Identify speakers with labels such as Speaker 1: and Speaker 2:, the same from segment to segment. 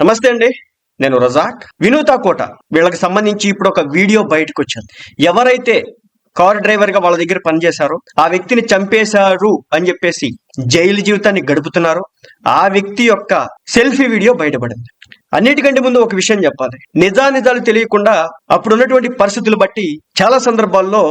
Speaker 1: నమస్తే అండి. నేను రజాక్. వినూతా కోట. వీళ్ళకి సంబంధించి ఇప్పుడు ఒక వీడియో బయటకు వచ్చింది ఎవరైతే కార్ డ్రైవర్గా వాళ్ళ దగ్గర పనిచేశారో ఆ వ్యక్తిని చంపేశారు అని చెప్పేసి జైలు జీవితాన్ని గడుపుతున్నారు. ఆ వ్యక్తి యొక్క సెల్ఫీ వీడియో బయటపడింది. అన్నిటికంటే ముందు ఒక విషయం చెప్పాలి. నిజానిజాలు తెలియకుండా అప్పుడు ఉన్నటువంటి పరిస్థితులు బట్టి చాలా సందర్భాల్లో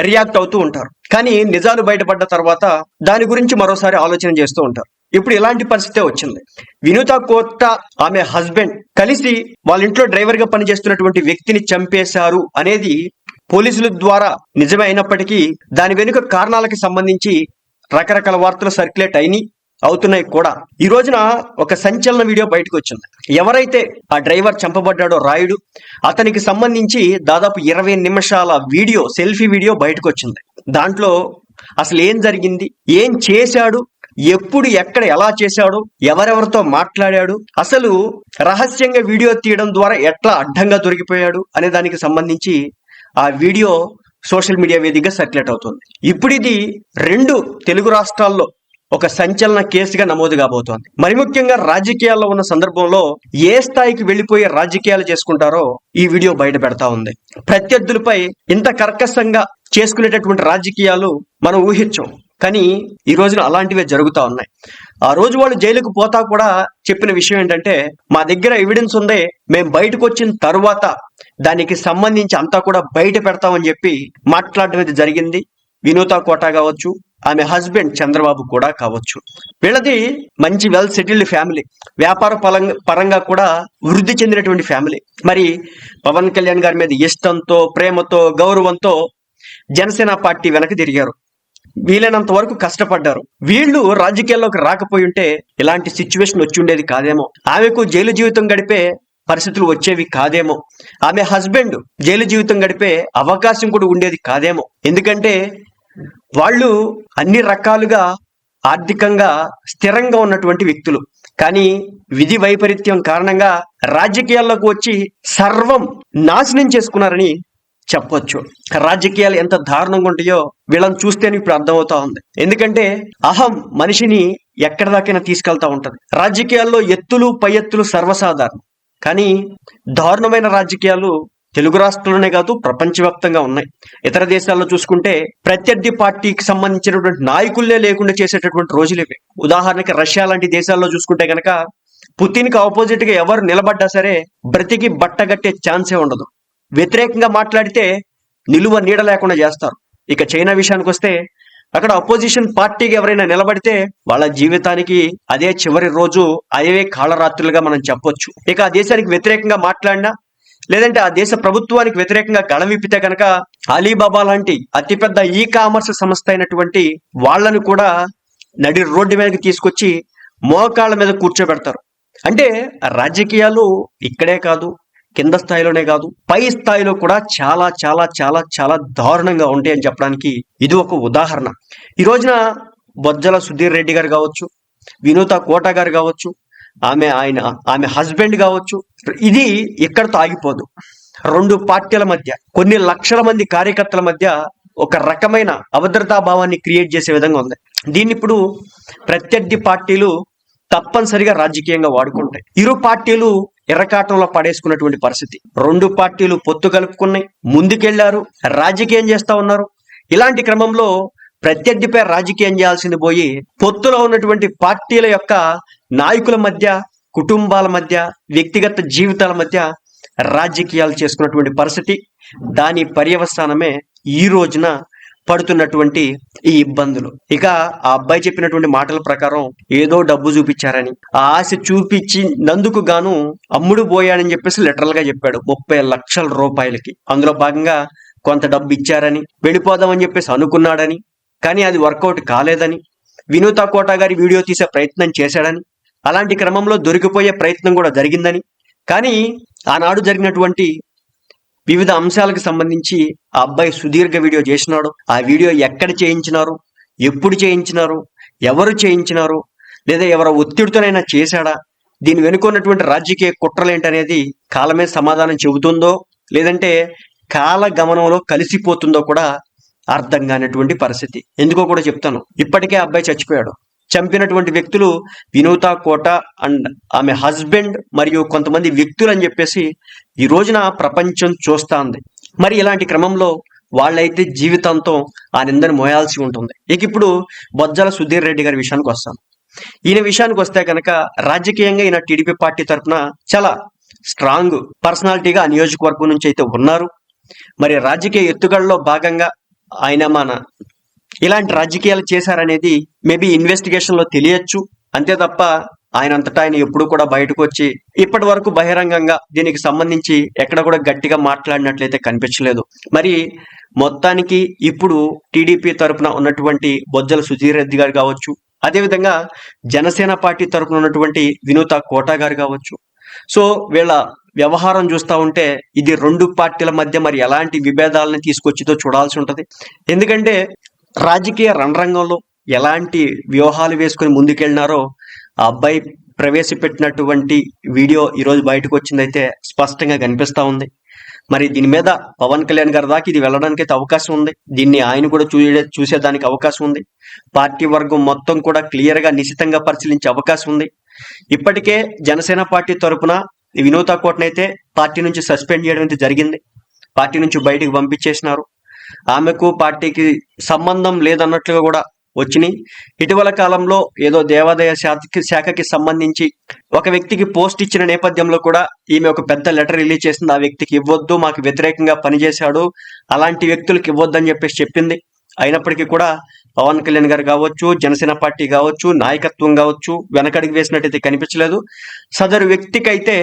Speaker 1: రియాక్ట్ అవుతూ ఉంటారు. కానీ నిజాలు బయటపడ్డ తర్వాత దాని గురించి మరోసారి ఆలోచన చేస్తూ ఉంటారు. ఇప్పుడు ఇలాంటి పరిస్థితే వచ్చింది. వినూత కోత్త ఆమె హస్బెండ్ కలిసి వాళ్ళ ఇంట్లో డ్రైవర్గా పనిచేస్తున్నటువంటి వ్యక్తిని చంపేశారు అనేది పోలీసుల ద్వారా నిజమే అయినప్పటికీ దాని వెనుక కారణాలకి సంబంధించి రకరకాల వార్తలు సర్క్యులేట్ అయినాయి అవుతున్నాయి కూడా. ఈ రోజున ఒక సంచలన వీడియో బయటకు వచ్చింది. ఎవరైతే ఆ డ్రైవర్ చంపబడ్డాడో రాయుడు అతనికి సంబంధించి దాదాపు ఇరవై నిమిషాల వీడియో సెల్ఫీ వీడియో బయటకు వచ్చింది. దాంట్లో అసలు ఏం జరిగింది? ఏం చేశాడు? ఎప్పుడు ఎక్కడ ఎలా చేశాడు ఎవరెవరితో మాట్లాడాడు అసలు రహస్యంగా వీడియో తీయడం ద్వారా ఎట్లా అడ్డంగా దొరికిపోయాడు అనే దానికి సంబంధించి ఆ వీడియో సోషల్ మీడియా వేదికగా సర్క్యులేట్ అవుతుంది. ఇప్పుడు ఇది రెండు తెలుగు రాష్ట్రాల్లో ఒక సంచలన కేసుగా నమోదు కాబోతోంది. మరి ముఖ్యంగా రాజకీయాల్లో ఉన్న సందర్భంలో ఏ స్థాయికి వెళ్ళిపోయే రాజకీయాలు చేసుకుంటారో ఈ వీడియో బయట పెడతా ఉంది. ప్రత్యర్థులపై ఇంత కర్కశంగా చేసుకునేటటువంటి రాజకీయాలు మనం ఊహించాం. కానీ ఈ రోజున అలాంటివే జరుగుతా ఉన్నాయి. ఆ రోజు వాళ్ళు జైలుకు పోతా కూడా చెప్పిన విషయం ఏంటంటే మా దగ్గర ఎవిడెన్స్ ఉంది మేము బయటకు వచ్చిన తర్వాత దానికి సంబంధించి అంతా కూడా బయట పెడతామని చెప్పి మాట్లాడడం ఇది జరిగింది. వినూత కోట కావచ్చు ఆమె హస్బెండ్ చంద్రబాబు కూడా కావచ్చు. వీళ్ళది మంచి వెల్ సెటిల్డ్ ఫ్యామిలీ వ్యాపార పరంగా కూడా వృద్ధి చెందినటువంటి ఫ్యామిలీ మరి పవన్ కళ్యాణ్ గారి మీద ఇష్టంతో ప్రేమతో గౌరవంతో జనసేన పార్టీ వెనక తిరిగారు. వీలైనంత వరకు కష్టపడ్డారు. వీళ్ళు రాజకీయాల్లోకి రాకపోయి ఉంటే ఇలాంటి సిచ్యువేషన్ వచ్చి ఉండేది కాదేమో. ఆమెకు జైలు జీవితం గడిపే పరిస్థితులు వచ్చేవి కాదేమో. ఆమె హస్బెండ్ జైలు జీవితం గడిపే అవకాశం కూడా ఉండేది కాదేమో. ఎందుకంటే వాళ్ళు అన్ని రకాలుగా ఆర్థికంగా స్థిరంగా ఉన్నటువంటి వ్యక్తులు. కానీ విధి వైపరీత్యం కారణంగా రాజకీయాల్లోకి వచ్చి సర్వం నాశనం చేసుకున్నారని చెప్పొచ్చు. రాజకీయాలు ఎంత దారుణంగా ఉంటాయో వీళ్ళని చూస్తేనే ఇప్పుడు అర్థమవుతా ఉంది. ఎందుకంటే అహం మనిషిని ఎక్కడి దాకైనా తీసుకెళ్తా ఉంటుంది. రాజకీయాల్లో ఎత్తులు పై ఎత్తులు సర్వసాధారణం. కానీ దారుణమైన రాజకీయాలు తెలుగు రాష్ట్రంలోనే కాదు ప్రపంచవ్యాప్తంగా ఉన్నాయి. ఇతర దేశాల్లో చూసుకుంటే ప్రత్యర్థి పార్టీకి సంబంధించినటువంటి నాయకులే లేకుండా చేసేటటువంటి రోజులు ఇవి. ఉదాహరణకి రష్యా లాంటి దేశాల్లో చూసుకుంటే కనుక పుతిన్కి ఆపోజిట్గా ఎవరు నిలబడ్డా సరే బ్రతికి బట్టగట్టే ఛాన్సే ఉండదు. వ్యతిరేకంగా మాట్లాడితే నిలువ నీడ లేకుండా చేస్తారు. ఇక చైనా విషయానికి వస్తే అక్కడ అపోజిషన్ పార్టీకి ఎవరైనా నిలబడితే వాళ్ళ జీవితానికి అదే చివరి రోజు అదే కాళరాత్రులుగా మనం చెప్పొచ్చు. ఇక ఆ దేశానికి వ్యతిరేకంగా మాట్లాడినా లేదంటే ఆ దేశ ప్రభుత్వానికి వ్యతిరేకంగా గళం విప్పితే కనుక అలీబాబా లాంటి అతిపెద్ద ఈ కామర్స్ సంస్థ అయినటువంటి వాళ్ళను కూడా నడి రోడ్డు మీదకి తీసుకొచ్చి మోకాళ్ళ మీద కూర్చోబెడతారు. అంటే రాజకీయాలు ఇక్కడే కాదు కింద స్థాయిలోనే కాదు పై స్థాయిలో కూడా చాలా చాలా చాలా చాలా దారుణంగా ఉంటాయి అని చెప్పడానికి ఇది ఒక ఉదాహరణ. ఈ రోజున బొజ్జల సుధీర్ రెడ్డి గారు కావచ్చు వినూత కోట గారు కావచ్చు ఆమె ఆయన ఆమె హస్బెండ్ కావచ్చు ఇది ఇక్కడతో ఆగిపోదు. రెండు పార్టీల మధ్య కొన్ని లక్షల మంది కార్యకర్తల మధ్య ఒక రకమైన అభద్రతా భావాన్ని క్రియేట్ చేసే విధంగా ఉంది. దీన్ని ఇప్పుడు ప్రత్యర్థి పార్టీలు తప్పనిసరిగా రాజకీయంగా వాడుకుంటాయి. ఇరు పార్టీలు ఎర్రకాటంలో పడేసుకున్నటువంటి పరిస్థితి. రెండు పార్టీలు పొత్తు కలుపుకున్నాయి. ముందుకెళ్ళారు. రాజకీయం చేస్తా ఉన్నారు. ఇలాంటి క్రమంలో ప్రత్యర్థిపై రాజకీయం చేయాల్సింది పోయి పొత్తులో ఉన్నటువంటి పార్టీల యొక్క నాయకుల మధ్య కుటుంబాల మధ్య వ్యక్తిగత జీవితాల మధ్య రాజకీయాలు చేసుకున్నటువంటి పరిస్థితి. దాని పర్యవసానమే ఈ రోజున పడుతున్నటువంటి ఈ ఇబ్బందులు. ఇక ఆ అబ్బాయి చెప్పినటువంటి మాటల ప్రకారం ఏదో డబ్బు చూపించారని ఆ ఆశ చూపించి నందుకు గాను అమ్ముడు పోయాడని చెప్పేసి లిటరల్గా చెప్పాడు. ముప్పై లక్షల రూపాయలకి. అందులో భాగంగా కొంత డబ్బు ఇచ్చారని వెళ్ళిపోదామని చెప్పేసి అనుకున్నాడని కానీ అది వర్కౌట్ కాలేదని వినూత కోట గారి వీడియో తీసే ప్రయత్నం చేశాడని అలాంటి క్రమంలో దొరికిపోయే ప్రయత్నం కూడా జరిగిందని కానీ ఆనాడు జరిగినటువంటి వివిధ అంశాలకు సంబంధించి ఆ అబ్బాయి సుదీర్ఘ వీడియో చేసినాడు. ఆ వీడియో ఎక్కడ చేయించినారు? ఎప్పుడు చేయించినారు? ఎవరు చేయించినారు? లేదా ఎవరు ఒత్తిడితోనైనా చేశాడా? దీని వెనుకున్నటువంటి రాజకీయ కుట్రలేంటనేది కాలమే సమాధానం చెబుతుందో లేదంటే కాల గమనంలో కలిసిపోతుందో కూడా అర్థం కానటువంటి పరిస్థితి. ఎందుకో కూడా చెప్తాను. ఇప్పటికే అబ్బాయి చచ్చిపోయాడు. చంపినటువంటి వ్యక్తులు వినూత కోట అండ్ ఆమె హస్బెండ్ మరియు కొంతమంది వ్యక్తులు అని చెప్పేసి ఈ రోజున ప్రపంచం చూస్తాంది. మరి ఇలాంటి క్రమంలో వాళ్ళైతే జీవితాంతం ఆ నిందని మోయాల్సి ఉంటుంది. ఇక ఇప్పుడు బొజ్జల సుధీర్ రెడ్డి గారి విషయానికి వస్తాను ఈయన విషయానికి వస్తే కనుక రాజకీయంగా ఈయన టీడీపీ పార్టీ తరఫున చాలా స్ట్రాంగ్ పర్సనాలిటీగా ఆ నియోజకవర్గం నుంచి అయితే ఉన్నారు. మరి రాజకీయ ఎత్తుగడలో భాగంగా ఆయన మన ఇలాంటి రాజకీయాలు చేశారనేది మేబీ ఇన్వెస్టిగేషన్లో తెలియచ్చు. అంతే తప్ప ఆయన అంతటా ఆయన ఎప్పుడు కూడా బయటకు వచ్చి ఇప్పటి వరకు బహిరంగంగా దీనికి సంబంధించి ఎక్కడ కూడా గట్టిగా మాట్లాడినట్లయితే కనిపించలేదు. మరి మొత్తానికి ఇప్పుడు టీడీపీ తరపున ఉన్నటువంటి బొజ్జల సుధీర్ రెడ్డి గారు కావచ్చు అదేవిధంగా జనసేన పార్టీ తరపున ఉన్నటువంటి వినూత కోటా గారు కావచ్చు. సో వీళ్ళ వ్యవహారం చూస్తూ ఉంటే ఇది రెండు పార్టీల మధ్య మరి ఎలాంటి విభేదాలను తీసుకొచ్చిదో చూడాల్సి ఉంటుంది. ఎందుకంటే రాజకీయ రణరంగంలో ఎలాంటి వ్యూహాలు వేసుకొని ముందుకెళ్ళినారో ఆ అబ్బాయి ప్రవేశపెట్టినటువంటి వీడియో ఈరోజు బయటకు వచ్చిందైతే స్పష్టంగా కనిపిస్తూ ఉంది. మరి దీని మీద పవన్ కళ్యాణ్ గారి దాకా ఇది వెళ్ళడానికి అయితే అవకాశం ఉంది. దీన్ని ఆయన కూడా చూసే చూసేదానికి అవకాశం ఉంది. పార్టీ వర్గం మొత్తం కూడా క్లియర్గా నిశితంగా పరిశీలించే అవకాశం ఉంది. ఇప్పటికే జనసేన పార్టీ తరపున వినూత కోటనైతే పార్టీ నుంచి సస్పెండ్ చేయడం అయితే జరిగింది. పార్టీ నుంచి బయటికి పంపించేసినారు. ఆమెకు పార్టీకి సంబంధం లేదన్నట్లుగా కూడా వచ్చినాయి. ఇటీవల కాలంలో ఏదో దేవాదాయ శాఖకి శాఖకి సంబంధించి ఒక వ్యక్తికి పోస్ట్ ఇచ్చిన నేపథ్యంలో కూడా ఈమె ఒక పెద్ద లెటర్ రిలీజ్ చేసింది. ఆ వ్యక్తికి ఇవ్వద్దు మాకు వ్యతిరేకంగా పనిచేశాడు అలాంటి వ్యక్తులకు ఇవ్వద్దు అని చెప్పేసి చెప్పింది. అయినప్పటికీ కూడా పవన్ కళ్యాణ్ గారు కావచ్చు జనసేన పార్టీ కావచ్చు నాయకత్వం కావచ్చు వెనకడికి వేసినట్టయితే కనిపించలేదు. సదరు వ్యక్తికి అయితే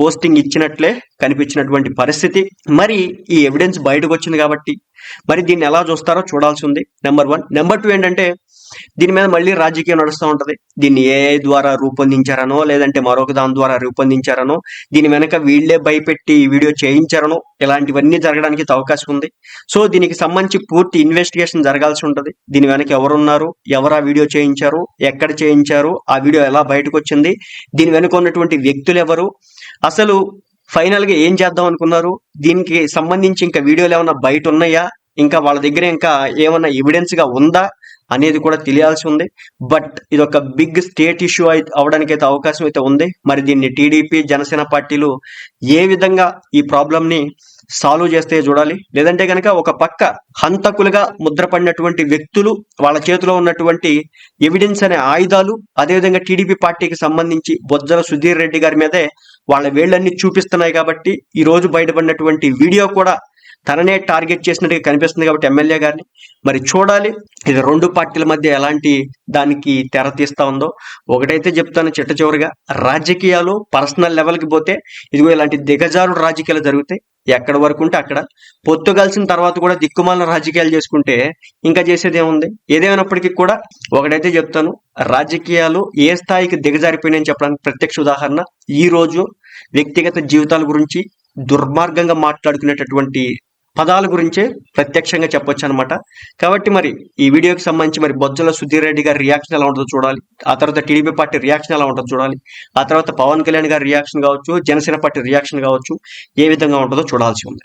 Speaker 1: పోస్టింగ్ ఇచ్చినట్లే కనిపించినటువంటి పరిస్థితి. మరి ఈ ఎవిడెన్స్ బయటకు వచ్చింది కాబట్టి మరి దీన్ని ఎలా చూస్తారో చూడాల్సి ఉంది. నెంబర్ వన్ నెంబర్ టూ ఏంటంటే దీని మీద మళ్ళీ రాజకీయం నడుస్తూ ఉంటుంది. దీన్ని ఏఐ ద్వారా రూపొందించారనో లేదంటే మరొక దాని ద్వారా రూపొందించారనో దీని వెనక వీళ్ళే భయపెట్టి వీడియో చేయించారనో ఇలాంటివన్నీ జరగడానికి అవకాశం ఉంది. సో దీనికి సంబంధించి పూర్తి ఇన్వెస్టిగేషన్ జరగాల్సి ఉంటుంది. దీని వెనక ఎవరున్నారు ఎవరు ఆ వీడియో చేయించారు ఎక్కడ చేయించారు ఆ వీడియో ఎలా బయటకు వచ్చింది దీని వెనుక ఉన్నటువంటి వ్యక్తులు ఎవరు అసలు ఫైనల్గా ఏం చేద్దాం అనుకున్నారు దీనికి సంబంధించి ఇంకా వీడియోలు ఏమైనా బయట ఉన్నాయా ఇంకా వాళ్ళ దగ్గర ఇంకా ఏమైనా ఎవిడెన్స్గా ఉందా అనేది కూడా తెలియాల్సి ఉంది. బట్ ఇది ఒక బిగ్ స్టేట్ ఇష్యూ అయితే అవడానికి అయితే అవకాశం అయితే ఉంది. మరి దీన్ని టీడీపీ జనసేన పార్టీలు ఏ విధంగా ఈ ప్రాబ్లంని సాల్వ్ చేస్తే చూడాలి. లేదంటే కనుక ఒక పక్క హంతకులుగా ముద్రపడినటువంటి వ్యక్తులు వాళ్ళ చేతిలో ఉన్నటువంటి ఎవిడెన్స్ అనే ఆయుధాలు అదేవిధంగా టీడీపీ పార్టీకి సంబంధించి బొజ్జల సుధీర్ రెడ్డి గారి మీదే వాళ్ళ వేళ్ళన్ని చూపిస్తున్నాయి కాబట్టి ఈ రోజు బయటపడినటువంటి వీడియో కూడా తననే టార్గెట్ చేసినట్టుగా కనిపిస్తుంది కాబట్టి ఎమ్మెల్యే గారిని. మరి చూడాలి ఇది రెండు పార్టీల మధ్య ఎలాంటి దానికి తెర తీస్తా ఉందో. ఒకటైతే చెప్తాను చిట్ట చివరిగా రాజకీయాలు పర్సనల్ లెవెల్కి పోతే ఇదిగో ఇలాంటి దిగజారుడు రాజకీయాలు జరుగుతాయి. ఎక్కడి వరకు ఉంటే అక్కడ. పొత్తు కలిసిన తర్వాత కూడా దిక్కుమాలిన రాజకీయాలు చేసుకుంటే ఇంకా చేసేది ఏముంది? ఏదేమైనప్పటికీ కూడా ఒకటైతే చెప్తాను రాజకీయాలు ఏ స్థాయికి దిగజారిపోయినాయని చెప్పడానికి ప్రత్యక్ష ఉదాహరణ ఈ రోజు వ్యక్తిగత జీవితాల గురించి దుర్మార్గంగా మాట్లాడుకునేటటువంటి పదాల గురించే ప్రత్యక్షంగా చెప్పొచ్చు అనమాట కాబట్టి మరి ఈ వీడియోకి సంబంధించి మరి బొజ్జల సుధీర్ రెడ్డి గారి రియాక్షన్ ఎలా ఉంటుందో చూడాలి. ఆ తర్వాత టీడీపీ పార్టీ రియాక్షన్ ఎలా ఉంటుందో చూడాలి. ఆ తర్వాత పవన్ కళ్యాణ్ గారి రియాక్షన్ కావచ్చు జనసేన పార్టీ రియాక్షన్ కావచ్చు ఏ విధంగా ఉంటుందో చూడాల్సి ఉంది.